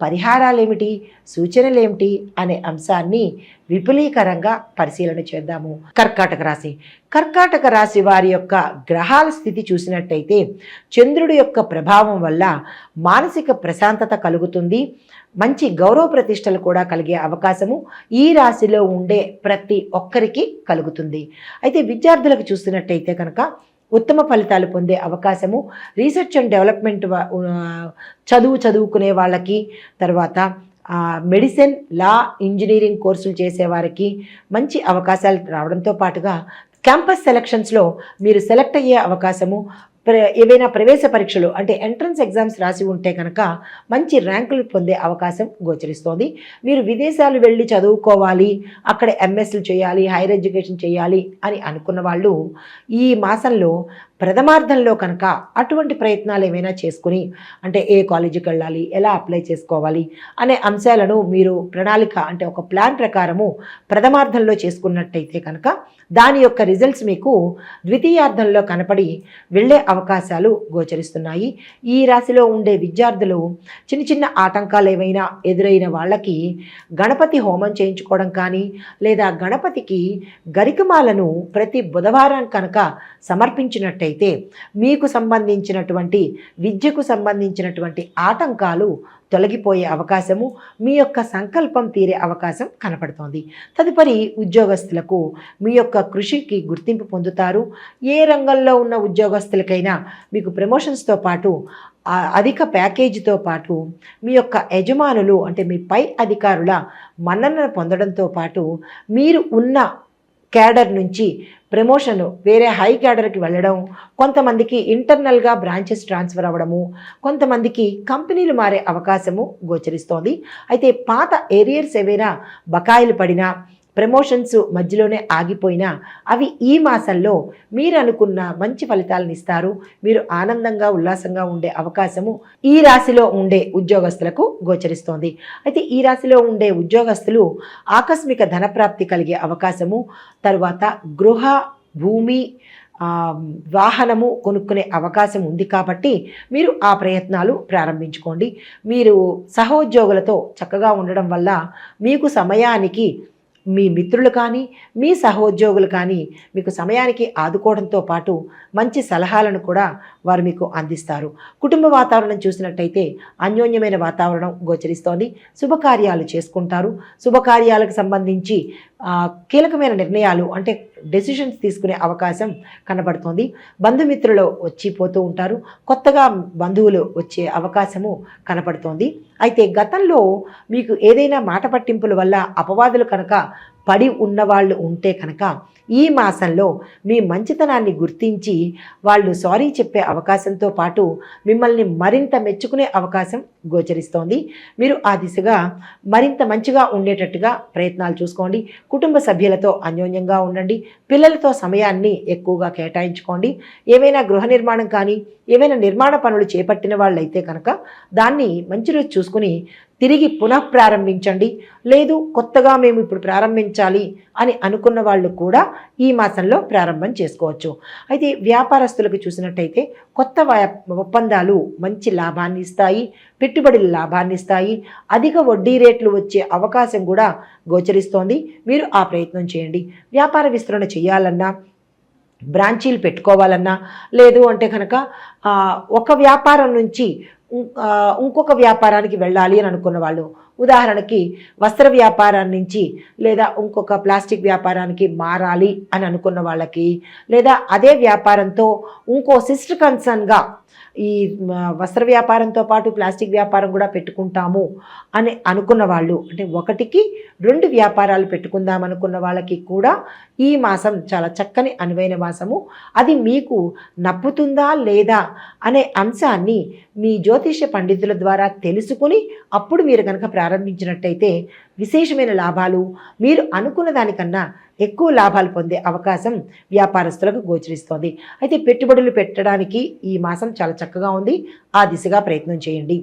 పరిహారాలు ఏమిటి అనే అంశాన్ని విపులీకరంగా పరిశీలన చేద్దాము. కర్కాటక రాశి. కర్కాటక రాశి వారి యొక్క గ్రహాల స్థితి చూసినట్టయితే చంద్రుడి యొక్క ప్రభావం వల్ల మానసిక ప్రశాంతత కలుగుతుంది. మంచి గౌరవ ప్రతిష్టలు కూడా కలిగే అవకాశము ఈ రాశిలో ఉండే ప్రతి ఒక్కరికి కలుగుతుంది. అయితే విద్యార్థులకు చూసినట్టయితే కనుక ఉత్తమ ఫలితాలు పొందే అవకాశము. రీసెర్చ్ అండ్ డెవలప్మెంట్ చదువు చదువుకునే వాళ్ళకి తర్వాత మెడిసిన్ లా ఇంజనీరింగ్ కోర్సులు చేసేవారికి మంచి అవకాశాలు రావడంతో పాటుగా క్యాంపస్ సెలక్షన్స్లో మీరు సెలెక్ట్ అయ్యే అవకాశము ఏవైనా ప్రవేశ పరీక్షలు అంటే ఎంట్రన్స్ ఎగ్జామ్స్ రాసి ఉంటే కనుక మంచి ర్యాంకులు పొందే అవకాశం గోచరిస్తోంది. మీరు విదేశాలు వెళ్ళి చదువుకోవాలి అక్కడ ఎంఎస్లు చేయాలి హైయర్ ఎడ్యుకేషన్ చేయాలి అని అనుకున్న వాళ్ళు ఈ మాసంలో ప్రథమార్థంలో కనుక అటువంటి ప్రయత్నాలు ఏమైనా చేసుకుని అంటే ఏ కాలేజీకి వెళ్ళాలి ఎలా అప్లై చేసుకోవాలి అనే అంశాలను మీరు ప్రణాళిక అంటే ఒక ప్లాన్ ప్రకారము ప్రథమార్థంలో చేసుకున్నట్టయితే కనుక దాని యొక్క రిజల్ట్స్ మీకు ద్వితీయార్థంలో కనపడి వెళ్ళే అవకాశాలు గోచరిస్తున్నాయి. ఈ రాశిలో ఉండే విద్యార్థులు చిన్న చిన్న ఆటంకాలు ఏవైనా ఎదురైన వాళ్ళకి గణపతి హోమం చేయించుకోవడం కానీ లేదా గణపతికి గరికమాలను ప్రతి బుధవారం కనుక సమర్పించినట్టు సమర్పించినట్టయితే మీకు సంబంధించినటువంటి విద్యకు సంబంధించినటువంటి ఆటంకాలు తొలగిపోయే అవకాశము మీ యొక్క సంకల్పం తీరే అవకాశం కనపడుతోంది. తదుపరి ఉద్యోగస్తులకు మీ యొక్క కృషికి గుర్తింపు పొందుతారు. ఏ రంగంలో ఉన్న ఉద్యోగస్తులకైనా మీకు ప్రమోషన్స్తో పాటు అధిక ప్యాకేజీతో పాటు మీ యొక్క యజమానులు అంటే మీ పై అధికారుల మన్ననను పొందడంతో పాటు మీరు ఉన్న క్యాడర్ నుంచి ప్రమోషన్ వేరే హై క్యాడర్కి వెళ్ళడం కొంతమందికి ఇంటర్నల్గా బ్రాంచెస్ ట్రాన్స్ఫర్ అవ్వడము కొంతమందికి కంపెనీలు మారే అవకాశము గోచరిస్తోంది. అయితే పాత ఏరియర్స్ ఏవైనా బకాయిలు పడినా ప్రమోషన్స్ మధ్యలోనే ఆగిపోయినా అవి ఈ మాసంలో మీరు అనుకున్న మంచి ఫలితాలను ఇస్తారు మీరు ఆనందంగా ఉల్లాసంగా ఉండే అవకాశము ఈ రాశిలో ఉండే ఉద్యోగస్తులకు గోచరిస్తోంది. అయితే ఈ రాశిలో ఉండే ఉద్యోగస్తులు ఆకస్మిక ధనప్రాప్తి కలిగే అవకాశము తరువాత గృహ భూమి వాహనము కొనుక్కునే అవకాశం ఉంది కాబట్టి మీరు ఆ ప్రయత్నాలు ప్రారంభించుకోండి. మీరు సహోద్యోగులతో చక్కగా ఉండడం వల్ల మీకు సమయానికి మీ మిత్రులు కానీ మీ సహోద్యోగులు కానీ మీకు సమయానికి ఆదుకోవడంతో పాటు మంచి సలహాలను కూడా వారు మీకు అందిస్తారు. కుటుంబ వాతావరణం చూసినట్టయితే అన్యోన్యమైన వాతావరణం గోచరిస్తోంది. శుభకార్యాలు చేసుకుంటారు. శుభకార్యాలకు సంబంధించి కీలకమైన నిర్ణయాలు అంటే డెసిషన్స్ తీసుకునే అవకాశం కనబడుతోంది. బంధుమిత్రులు వచ్చి పోతూ ఉంటారు. కొత్తగా బంధువులు వచ్చే అవకాశము కనపడుతోంది అయితే గతంలో మీకు ఏదైనా మాట పట్టింపుల వల్ల అపవాదులు కనుక పడి ఉన్నవాళ్ళు ఉంటే కనుక ఈ మాసంలో మీ మంచితనాన్ని గుర్తించి వాళ్ళు సారీ చెప్పే అవకాశంతో పాటు మిమ్మల్ని మరింత మెచ్చుకునే అవకాశం గోచరిస్తోంది. మీరు ఆ దిశగా మరింత మంచిగా ఉండేటట్టుగా ప్రయత్నాలు చూసుకోండి. కుటుంబ సభ్యులతో అన్యోన్యంగా ఉండండి. పిల్లలతో సమయాన్ని ఎక్కువగా కేటాయించుకోండి. ఏవైనా గృహ నిర్మాణం కానీ ఏవైనా నిర్మాణ పనులు చేపట్టిన వాళ్ళైతే కనుక దాన్ని మంచి రోజు చూసుకుని తిరిగి పునః ప్రారంభించండి. లేదు కొత్తగా మేము ఇప్పుడు ప్రారంభించాలి అని అనుకున్న వాళ్ళు కూడా ఈ మాసంలో ప్రారంభం చేసుకోవచ్చు. అయితే వ్యాపారస్తులకు చూసినట్టయితే కొత్త ఒప్పందాలు మంచి లాభాన్ని ఇస్తాయి. పెట్టుబడులు లాభాన్ని ఇస్తాయి అధిక వడ్డీ రేట్లు వచ్చే అవకాశం కూడా గోచరిస్తోంది. మీరు ఆ ప్రయత్నం చేయండి. వ్యాపార విస్తరణ చేయాలన్నా బ్రాంచీలు పెట్టుకోవాలన్నా లేదు అంటే కనుక ఒక వ్యాపారం నుంచి ఇంకొక వ్యాపారానికి వెళ్ళాలి అని అనుకున్న వాళ్ళు ఉదాహరణకి వస్త్ర వ్యాపారం నుంచి లేదా ఇంకొక ప్లాస్టిక్ వ్యాపారానికి మారాలి అని అనుకున్న వాళ్ళకి లేదా అదే వ్యాపారంతో ఇంకో సిస్టర్ కన్సర్న్గా ఈ వస్త్ర వ్యాపారంతో పాటు ప్లాస్టిక్ వ్యాపారం కూడా పెట్టుకుంటాము అని అనుకున్న వాళ్ళు అంటే ఒకటికి రెండు వ్యాపారాలు పెట్టుకుందాం అనుకున్న వాళ్ళకి కూడా ఈ మాసం చాలా చక్కని అనువైన మాసము. అది మీకు నప్పుతుందా లేదా అనే అంశాన్ని మీ జ్యోతిష పండితుల ద్వారా తెలుసుకుని అప్పుడు మీరు కనుక ప్రారంభించినట్టయితే విశేషమైన లాభాలు మీరు అనుకున్న దానికన్నా ఎక్కువ లాభాలు పొందే అవకాశం వ్యాపారస్తులకు గోచరిస్తోంది. అయితే పెట్టుబడులు పెట్టడానికి ఈ మాసం చాలా చక్కగా ఉంది. ఆ దిశగా ప్రయత్నం చేయండి.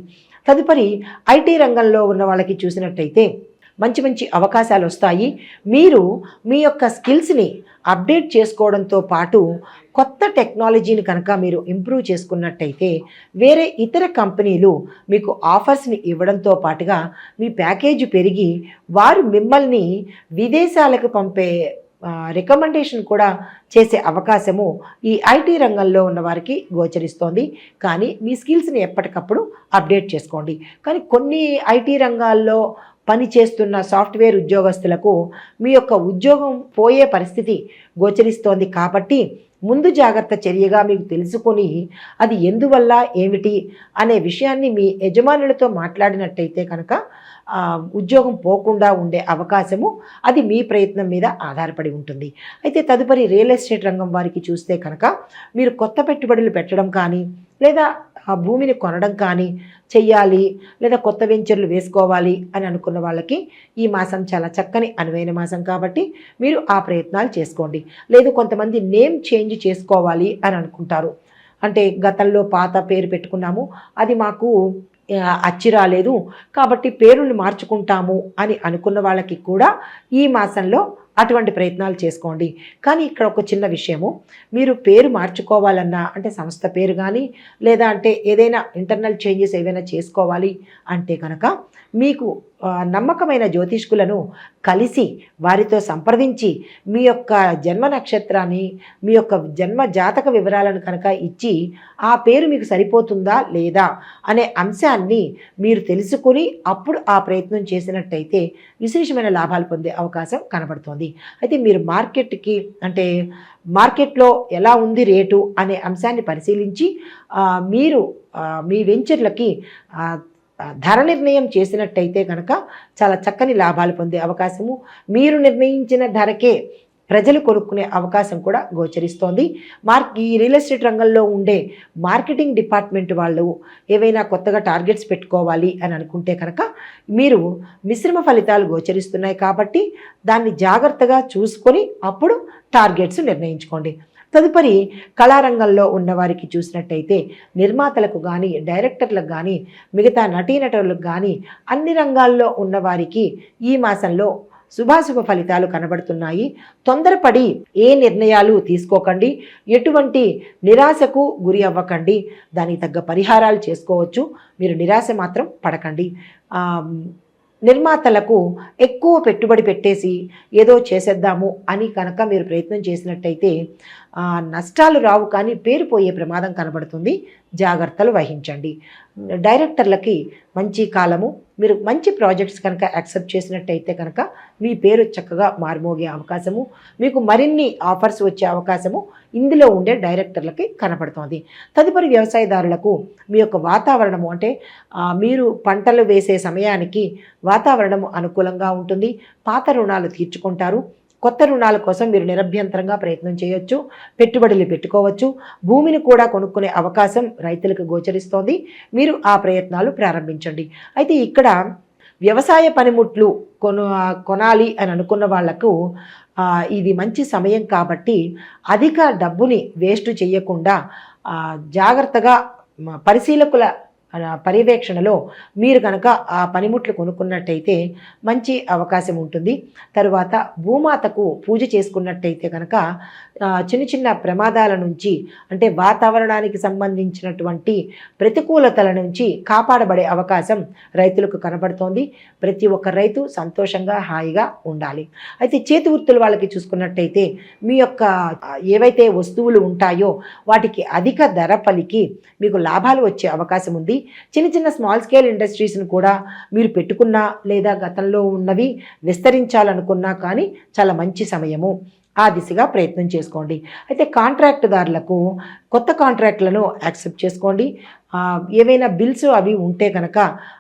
తదుపరి ఐటీ రంగంలో ఉన్న వాళ్ళకి చూసినట్టయితే మంచి మంచి అవకాశాలు వస్తాయి. మీరు మీ యొక్క స్కిల్స్ని అప్డేట్ చేసుకోవడంతో పాటు కొత్త టెక్నాలజీని కనుక మీరు ఇంప్రూవ్ చేసుకున్నట్టయితే వేరే ఇతర కంపెనీలు మీకు ఆఫర్స్ని ఇవ్వడంతో పాటుగా మీ ప్యాకేజీ పెరిగి వారు మిమ్మల్ని విదేశాలకు పంపే రికమెండేషన్ కూడా చేసే అవకాశము ఈ ఐటీ రంగంలో ఉన్న వారికి గోచరిస్తోంది. కానీ మీ స్కిల్స్ని ఎప్పటికప్పుడు అప్డేట్ చేసుకోండి. కానీ కొన్ని ఐటీ రంగాల్లో పని చేస్తున్న సాఫ్ట్వేర్ ఉద్యోగస్తులకు మీ యొక్క ఉద్యోగం పోయే పరిస్థితి గోచరిస్తోంది కాబట్టి ముందు జాగ్రత్త చర్యగా మీకు తెలుసుకొని అది ఎందువల్ల ఏమిటి అనే విషయాన్ని మీ యజమానులతో మాట్లాడినట్టయితే కనుక ఉద్యోగం పోకుండా ఉండే అవకాశము అది మీ ప్రయత్నం మీద ఆధారపడి ఉంటుంది. అయితే తదుపరి రియల్ ఎస్టేట్ రంగం వారికి చూస్తే కనుక మీరు కొత్త పెట్టుబడులు పెట్టడం కానీ లేదా ఆ భూమిని కొనడం కానీ చెయ్యాలి లేదా కొత్త వెంచర్లు వేసుకోవాలి అని అనుకున్న వాళ్ళకి ఈ మాసం చాలా చక్కని అనువైన మాసం కాబట్టి మీరు ఆ ప్రయత్నాలు చేసుకోండి. లేదు కొంతమంది నేమ్ చేంజ్ చేసుకోవాలి అని అనుకుంటారు. అంటే గతంలో పాత పేరు పెట్టుకున్నాము అది మాకు అచ్చి రాలేదు కాబట్టి పేరుని మార్చుకుంటాము అని అనుకున్న వాళ్ళకి కూడా ఈ మాసంలో అటువంటి ప్రయత్నాలు చేసుకోండి. కానీ ఇక్కడ ఒక చిన్న విషయము. మీరు పేరు మార్చుకోవాలన్నా అంటే సంస్థ పేరు కానీ లేదా అంటే ఏదైనా ఇంటర్నల్ చేంజెస్ ఏవైనా చేసుకోవాలి అంటే కనుక మీకు నమ్మకమైన జ్యోతిష్కులను కలిసి వారితో సంప్రదించి మీ యొక్క జన్మ నక్షత్రాన్ని మీ యొక్క జన్మ జాతక వివరాలను కనుక ఇచ్చి ఆ పేరు మీకు సరిపోతుందా లేదా అనే అంశాన్ని మీరు తెలుసుకుని అప్పుడు ఆ ప్రయత్నం చేసినట్టయితే విశేషమైన లాభాలు పొందే అవకాశం కనబడుతోంది. అయితే మీరు మార్కెట్కి అంటే మార్కెట్లో ఎలా ఉంది రేటు అనే అంశాన్ని పరిశీలించి మీరు మీ వెంచర్లకి ధర నిర్ణయం చేసినట్టయితే కనుక చాలా చక్కని లాభాలు పొందే అవకాశము. మీరు నిర్ణయించిన ధరకే ప్రజలు కొనుక్కునే అవకాశం కూడా గోచరిస్తోంది. మార్క్ ఈ రియల్ ఎస్టేట్ రంగంలో ఉండే మార్కెటింగ్ డిపార్ట్మెంట్ వాళ్ళు ఏవైనా కొత్తగా టార్గెట్స్ పెట్టుకోవాలి అని అనుకుంటే కనుక మీరు మిశ్రమ ఫలితాలు గోచరిస్తున్నాయి కాబట్టి దాన్ని జాగ్రత్తగా చూసుకొని అప్పుడు టార్గెట్స్ నిర్ణయించుకోండి. తదుపరి కళారంగంలో ఉన్నవారికి చూసినట్టయితే నిర్మాతలకు కానీ డైరెక్టర్లకు కానీ మిగతా నటీనటులకు కానీ అన్ని రంగాల్లో ఉన్నవారికి ఈ మాసంలో శుభాశుభ ఫలితాలు కనబడుతున్నాయి. తొందరపడి ఏ నిర్ణయాలు తీసుకోకండి. ఎటువంటి నిరాశకు గురి అవ్వకండి. దానికి తగ్గ పరిహారాలు చేసుకోవచ్చు. మీరు నిరాశ మాత్రం పడకండి. నిర్మాతలకు ఎక్కువ పెట్టుబడి పెట్టేసి ఏదో చేసేద్దాము అని కనుక మీరు ప్రయత్నం చేసినట్టయితే నష్టాలు రావు కానీ పేరు పోయే ప్రమాదం కనబడుతుంది. జాగ్రత్తలు వహించండి. డైరెక్టర్లకి మంచి కాలము మీరు మంచి ప్రాజెక్ట్స్ కనుక యాక్సెప్ట్ చేసినట్టయితే కనుక మీ పేరు చక్కగా మారుమోగే అవకాశము మీకు మరిన్ని ఆఫర్స్ వచ్చే అవకాశము ఇందులో ఉండే డైరెక్టర్లకి కనపడుతోంది. తదుపరి వ్యవసాయదారులకు మీ యొక్క వాతావరణము అంటే మీరు పంటలు వేసే సమయానికి వాతావరణము అనుకూలంగా ఉంటుంది పాత రుణాలు తీర్చుకుంటారు కొత్త రుణాల కోసం మీరు నిరభ్యంతరంగా ప్రయత్నం చేయొచ్చు పెట్టుబడులు పెట్టుకోవచ్చు భూమిని కూడా కొనుక్కునే అవకాశం రైతులకు గోచరిస్తోంది. మీరు ఆ ప్రయత్నాలు ప్రారంభించండి. అయితే ఇక్కడ వ్యవసాయ పనిముట్లు కొను కొనాలి అని అనుకున్న వాళ్ళకు ఇది మంచి సమయం కాబట్టి అధిక డబ్బుని వేస్ట్ చేయకుండా జాగ్రత్తగా పరిశీలకుల పర్యవేక్షణలో మీరు కనుక ఆ పనిముట్లు కొనుక్కున్నట్టయితే మంచి అవకాశం ఉంటుంది. తరువాత భూమాతకు పూజ చేసుకున్నట్టయితే కనుక చిన్న చిన్న ప్రమాదాల నుంచి అంటే వాతావరణానికి సంబంధించినటువంటి ప్రతికూలతల నుంచి కాపాడబడే అవకాశం రైతులకు కనబడుతోంది. ప్రతి ఒక్క రైతు సంతోషంగా హాయిగా ఉండాలి. అయితే చేతి వృత్తుల వాళ్ళకి చూసుకున్నట్టయితే మీ యొక్క ఏవైతే వస్తువులు ఉంటాయో వాటికి అధిక ధర పలికి మీకు లాభాలు వచ్చే అవకాశం ఉంది. చిన్న చిన్న స్మాల్ స్కేల్ ఇండస్ట్రీస్ని కూడా మీరు పెట్టుకున్నా లేదా గతంలో ఉన్నవి విస్తరించాలనుకున్నా కానీ చాలా మంచి సమయము ఆ దిశగా ప్రయత్నం చేసుకోండి. అయితే కాంట్రాక్టుదారులకు కొత్త కాంట్రాక్ట్లను యాక్సెప్ట్ చేసుకోండి. ఏవైనా బిల్స్ అవి ఉంటే కనుక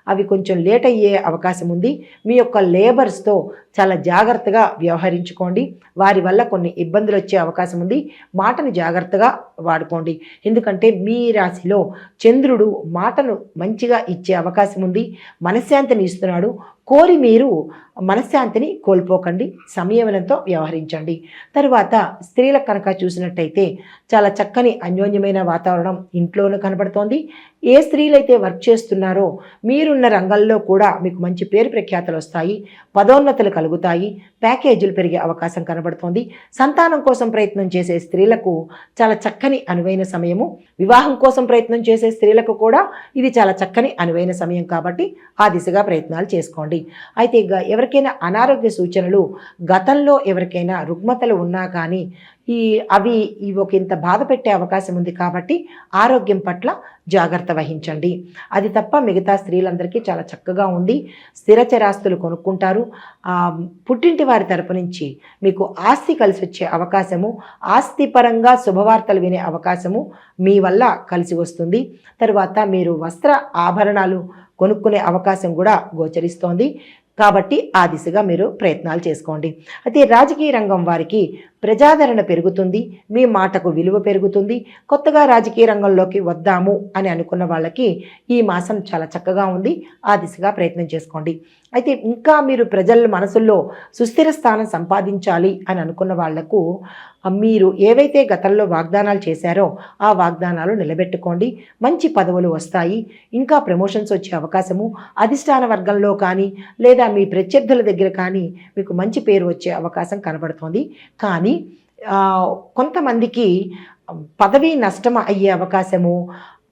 అవి కొంచెం లేట్ అయ్యే అవకాశం ఉంది. మీ యొక్క లేబర్స్తో చాలా జాగ్రత్తగా వ్యవహరించుకోండి. వారి వల్ల కొన్ని ఇబ్బందులు వచ్చే అవకాశం ఉంది. మాటను జాగ్రత్తగా వాడుకోండి. ఎందుకంటే మీ రాశిలో చంద్రుడు మాటను మంచిగా ఇచ్చే అవకాశం ఉంది. మనశ్శాంతిని ఇస్తున్నాడు. కోరి మీరు మనశ్శాంతిని కోల్పోకండి సంయమనంతో వ్యవహరించండి. తరువాత స్త్రీలకు కనుక చూసినట్టయితే చాలా చక్కని అన్యోన్యమైన వాతావరణం ఇంట్లోనూ కనబడుతోంది. ఏ స్త్రీలైతే వర్క్ చేస్తున్నారో మీరున్న రంగంలో కూడా మీకు మంచి పేరు ప్రఖ్యాతలు వస్తాయి పదోన్నతులు కలుగుతాయి ప్యాకేజీలు పెరిగే అవకాశం కనబడుతోంది. సంతానం కోసం ప్రయత్నం చేసే స్త్రీలకు చాలా చక్కని అనువైన సమయము. వివాహం కోసం ప్రయత్నం చేసే స్త్రీలకు కూడా ఇది చాలా చక్కని అనువైన సమయం కాబట్టి ఆ దిశగా ప్రయత్నాలు చేసుకోండి. అయితే ఎవరికైనా అనారోగ్య సూచనలు గతంలో ఎవరికైనా రుగ్మతలు ఉన్నా కానీ ఈ అవి ఇవి ఒక ఇంత బాధ పెట్టే అవకాశం ఉంది కాబట్టి ఆరోగ్యం పట్ల జాగ్రత్త వహించండి. అది తప్ప మిగతా స్త్రీలందరికీ చాలా చక్కగా ఉంది స్థిరచరాస్తులు కొనుక్కుంటారు. పుట్టింటి వారి తరపు నుంచి మీకు ఆస్తి కలిసి వచ్చే అవకాశము ఆస్తి పరంగా శుభవార్తలు వినే అవకాశము మీ వల్ల కలిసి వస్తుంది. తరువాత మీరు వస్త్ర ఆభరణాలు కొనుక్కునే అవకాశం కూడా గోచరిస్తోంది. కాబట్టి ఆ దిశగా మీరు ప్రయత్నాలు చేసుకోండి. అయితే రాజకీయ రంగం వారికి ప్రజాదరణ పెరుగుతుంది మీ మాటకు విలువ పెరుగుతుంది కొత్తగా రాజకీయ రంగంలోకి వద్దాము అని అనుకున్న వాళ్ళకి ఈ మాసం చాలా చక్కగా ఉంది ఆ దిశగా ప్రయత్నం చేసుకోండి. అయితే ఇంకా మీరు ప్రజల మనసుల్లో సుస్థిర స్థానం సంపాదించాలి అని అనుకున్న వాళ్ళకు మీరు ఏవైతే గతంలో వాగ్దానాలు చేశారో ఆ వాగ్దానాలు నిలబెట్టుకోండి. మంచి పదవులు వస్తాయి. ఇంకా ప్రమోషన్స్ వచ్చే అవకాశము అధిష్టాన వర్గంలో కానీ లేదా మీ ప్రత్యర్థుల దగ్గర కానీ మీకు మంచి పేరు వచ్చే అవకాశం కనబడుతోంది. కానీ కొంతమందికి పదవి నష్టం అయ్యే అవకాశము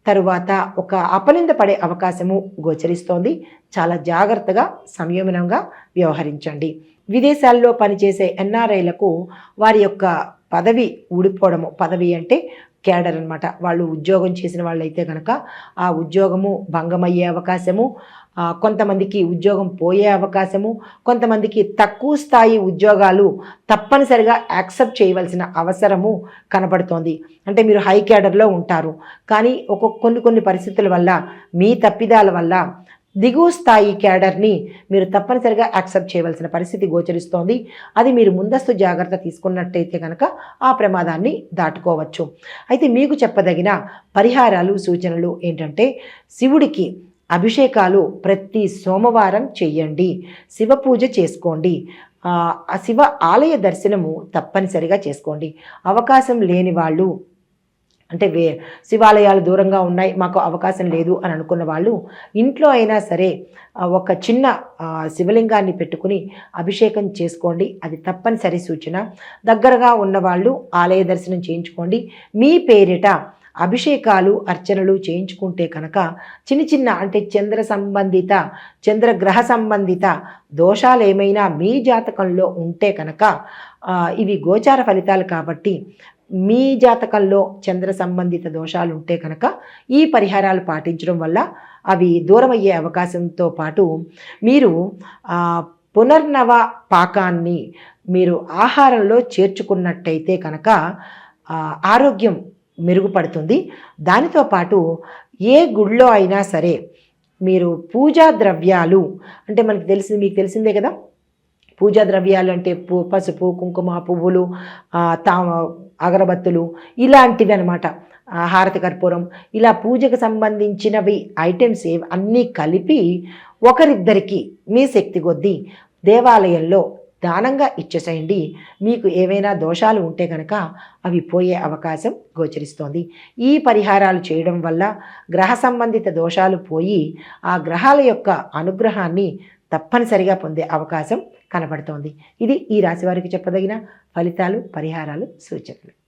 తరువాత ఒక అపనింద పడే అవకాశము గోచరిస్తోంది. చాలా జాగ్రత్తగా సంయమనంగా వ్యవహరించండి. విదేశాల్లో పనిచేసే ఎన్ఆర్ఐలకు వారి యొక్క పదవి ఊడిపోవడము. పదవి అంటే క్యాడర్ అన్నమాట. వాళ్ళు ఉద్యోగం చేసిన వాళ్ళైతే కనుక ఆ ఉద్యోగము భంగమయ్యే అవకాశము కొంతమందికి ఉద్యోగం పోయే అవకాశము కొంతమందికి తక్కువ స్థాయి ఉద్యోగాలు తప్పనిసరిగా యాక్సెప్ట్ చేయవలసిన అవసరము కనపడుతోంది. అంటే మీరు హై క్యాడర్లో ఉంటారు. కానీ ఒక్కొక్క కొన్ని కొన్ని పరిస్థితుల వల్ల మీ తప్పిదాల వల్ల దిగువ స్థాయి క్యాడర్ని మీరు తప్పనిసరిగా యాక్సెప్ట్ చేయవలసిన పరిస్థితి గోచరిస్తోంది. అది మీరు ముందస్తు జాగ్రత్త తీసుకున్నట్టయితే కనుక ఆ ప్రమాదాన్ని దాటుకోవచ్చు. అయితే మీకు చెప్పదగిన పరిహారాలు సూచనలు ఏంటంటే శివుడికి అభిషేకాలు ప్రతి సోమవారం చెయ్యండి శివ పూజ చేసుకోండి. శివ ఆలయ దర్శనము తప్పనిసరిగా చేసుకోండి. అవకాశం లేని వాళ్ళు అంటే వే శివాలయాలు దూరంగా ఉన్నాయి మాకు అవకాశం లేదు అని అనుకున్న వాళ్ళు ఇంట్లో అయినా సరే ఒక చిన్న శివలింగాన్ని పెట్టుకుని అభిషేకం చేసుకోండి. అది తప్పనిసరి సూచన. దగ్గరగా ఉన్నవాళ్ళు ఆలయ దర్శనం చేయించుకోండి. మీ పేరిట అభిషేకాలు అర్చనలు చేయించుకుంటే కనుక చిన్న చిన్న అంటే చంద్ర సంబంధిత చంద్రగ్రహ సంబంధిత దోషాలు ఏమైనా మీ జాతకంలో ఉంటే కనుక ఇవి గోచార ఫలితాలు కాబట్టి మీ జాతకంలో చంద్ర సంబంధిత దోషాలు ఉంటే కనుక ఈ పరిహారాలు పాటించడం వల్ల అవి దూరం అయ్యే అవకాశంతో పాటు మీరు పునర్నవ పాకాన్ని మీరు ఆహారంలో చేర్చుకున్నట్టయితే కనుక ఆరోగ్యం మెరుగుపడుతుంది. దానితో పాటు ఏ గుళ్ళో అయినా సరే మీరు పూజా ద్రవ్యాలు అంటే మనకి తెలిసింది మీకు తెలిసిందే కదా? పూజా ద్రవ్యాలు అంటే పసుపు కుంకుమ పువ్వులు తా అగరబత్తులు ఇలాంటివి అనమాట హారతి కర్పూరం ఇలా పూజకు సంబంధించినవి ఐటమ్స్ ఏవి అన్నీ కలిపి ఒకరిద్దరికి మీ శక్తి కొద్దీ దేవాలయంలో దానంగా ఇచ్చేసేయండి. మీకు ఏవైనా దోషాలు ఉంటే కనుక అవి పోయే అవకాశం గోచరిస్తోంది. ఈ పరిహారాలు చేయడం వల్ల గ్రహ సంబంధిత దోషాలు పోయి ఆ గ్రహాల యొక్క అనుగ్రహాన్ని తప్పనిసరిగా పొందే అవకాశం కనబడుతోంది. ఇది ఈ రాశి వారికి చెప్పదగిన ఫలితాలు పరిహారాలు సూచనలు.